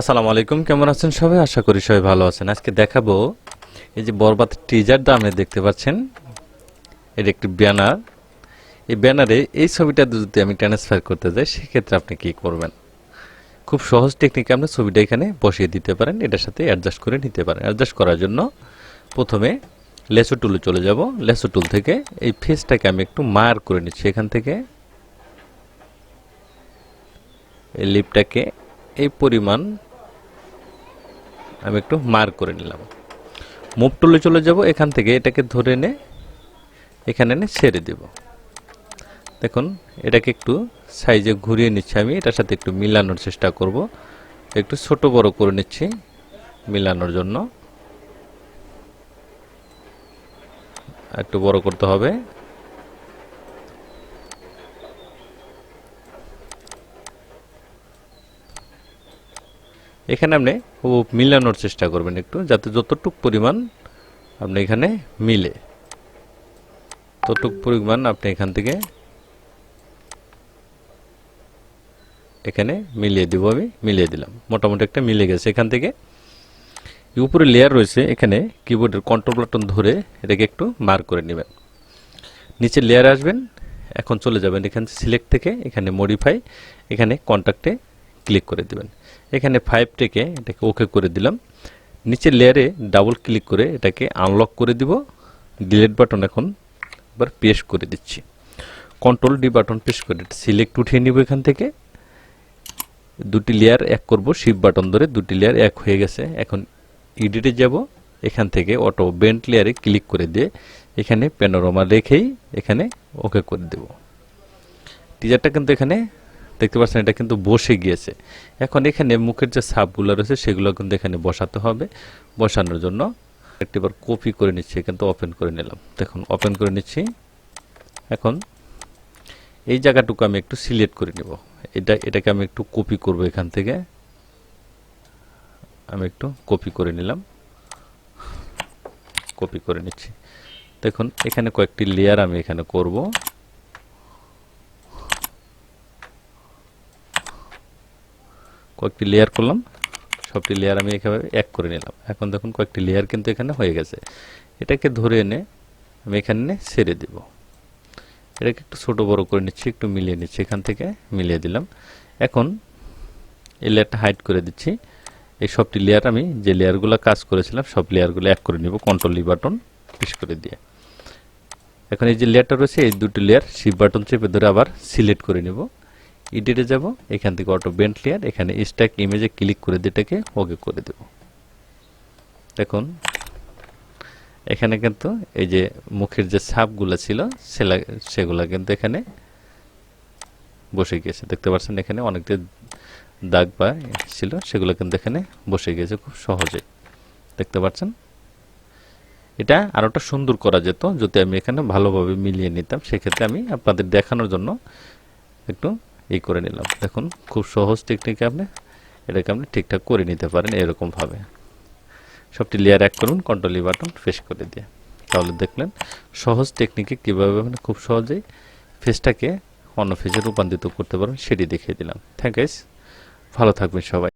আসসালামু আলাইকুম, কেমন আছেন সবাই? আশা করি সবাই ভালো আছেন। আজকে দেখাবো এই যে বরবাদ টিজারটা আপনি দেখতে পাচ্ছেন। এটা একটি ব্যানার এই ব্যানারে এই ছবিটা যদি আমি ট্রান্সফার করতে যাই, সেক্ষেত্রে আপনি কি করবেন? খুব সহজ টেকনিকে আপনি ছবিটা এখানে বসিয়ে দিতে পারেন। এটার সাথে অ্যাডজাস্ট করে নিতে পারেন। অ্যাডজাস্ট করার জন্য প্রথমে লেসো টুলে চলে যাব। লেসো টুল থেকে এই ফেসটাকে আমি একটু মার করে নিচ্ছি এখান থেকে। এই লিপটাকে এই পরিমাণ আমি একটু মার করে নিলাম। মুভ টুলে চলে যাব, এখান থেকে এটাকে ধরে এনে এখানে এনে ছেড়ে দেব। দেখুন, এটাকে একটু সাইজে ঘুরিয়ে নিচ্ছি আমি, এটার সাথে একটু মিলানোর চেষ্টা করব। একটু ছোট বড় করে নিচ্ছি মিলানোর জন্য। একটু বড় করতে হবে। এখানে আপনি মিলানোর চেষ্টা করবেন একটু, যাতে যতটুক পরিমাণ আপনি এখানে মিলে। ততটুক পরিমাণ আপনি এখান থেকে এখানে মিলিয়ে দিব আমি, মিলিয়ে দিলাম। মোটামুটি একটা মিলে গেছে এখান থেকে। উপরে লেয়ার রয়েছে, এখানে কিবোর্ডের কন্ট্রোল বাটন ধরে এটাকে একটু মার করে নেবেন। নিচে লেয়ার আসবেন, এখন চলে যাবেন এখানে সিলেক্ট থেকে, এখানে মডিফাই এখানে কন্ট্যাক্টে ক্লিক করে দিবেন। এখানে ফাইভ থেকে এটাকে ওকে করে দিলাম। নিচের লেয়ারে ডাবল ক্লিক করে এটাকে আনলক করে দিব। ডিলেট বাটন এখন এবার পেস্ট করে দিচ্ছি। কন্ট্রোল ডি বাটন পেস্ট করে সিলেক্ট উঠিয়ে নিব এখান থেকে। দুটি লেয়ার এক করব শিপ বাটন ধরে দুটি লেয়ার এক হয়ে গেছে। এখন এডিটে যাব। এখান থেকে অটো বেন্ট লেয়ারে ক্লিক করে দিয়ে এখানে প্যানোরামা রেখেই এখানে ওকে করে দেব। টিজারটা কিন্তু এখানে দেখতে পাচ্ছেন এটা কিন্তু বসে গিয়েছে। এখন এখানে মুখের যে সাপগুলো রয়েছে, সেগুলো কিন্তু এখানে বসাতে হবে। বসানোর জন্য একটিবার কপি করে নিচ্ছি, কিন্তু ওপেন করে নিলাম। দেখুন ওপেন করে নিচ্ছি। এখন এই জায়গাটুকু আমি একটু সিলেক্ট করে নেব। এটা, এটাকে আমি একটু কপি করব এখান থেকে। আমি একটু কপি করে নিলাম। কপি করে নিচ্ছি। দেখুন, এখানে কয়েকটি লেয়ার আমি এখানে করব। কয়েকটি লেয়ার করলাম সবটি লেয়ার আমি এখানে এক করে নিলাম। এখন দেখুন কয়েকটি লেয়ার কিন্তু এখানে হয়ে গেছে। এটাকে ধরে এনে আমি এখানে ছেড়ে দেব। এটাকে একটু ছোট বড় করে নিচ্ছি, একটু মিলিয়ে নিচ্ছি, এখান থেকে মিলিয়ে দিলাম। এখন এই লেয়ারটা হাইড করে দিচ্ছি। এই সবটি লেয়ার আমি যে লেয়ারগুলো কাজ করেছিলাম, সব লেয়ারগুলো এক করে নিব কন্ট্রোল বাটন পিস করে দিয়ে। এখন এই যে লেয়ারটা রয়েছে, এই দুটি লেয়ার শিপ বাটন চেপে ধরে আবার সিলেক্ট করে নেব। এডিটে যাব, এখান থেকে অটো বেন্ট লেয়ার এখানে স্ট্যাক ইমেজে ক্লিক করে দিয়ে এটাকে ওকে করে দেব। দেখুন, এখানে কিন্তু এই যে মুখের যে ছাপগুলো ছিল, সেলা, সেগুলো কিন্তু এখানে বসে গিয়েছে। দেখতে পাচ্ছেন এখানে অনেকটা দাগ বা ছিল, সেগুলো কিন্তু এখানে বসে গিয়েছে খুব সহজে। দেখতে পাচ্ছেন? এটা আরোটা সুন্দর করা যেত, যদি আমি এখানে ভালোভাবে মিলিয়ে নিতাম, সেক্ষেত্রে আমি আপনাদের দেখানোর জন্য একটু এই করে নিলাম। দেখুন, খুব সহজ টেকনিকে আপনি এটাকে আপনি ঠিকঠাক করে নিতে পারেন এরকমভাবে। সবটি লেয়ার এক করুন কন্ট্রোলি বাটন ফেস করে দিয়ে। তাহলে দেখলেন, সহজ টেকনিকে কীভাবে আপনি খুব সহজেই ফেসটাকে অন্য ফেসে রূপান্তরিত করতে পারেন সেটি দেখিয়ে দিলাম। থ্যাংক ভালো থাকবেন সবাই।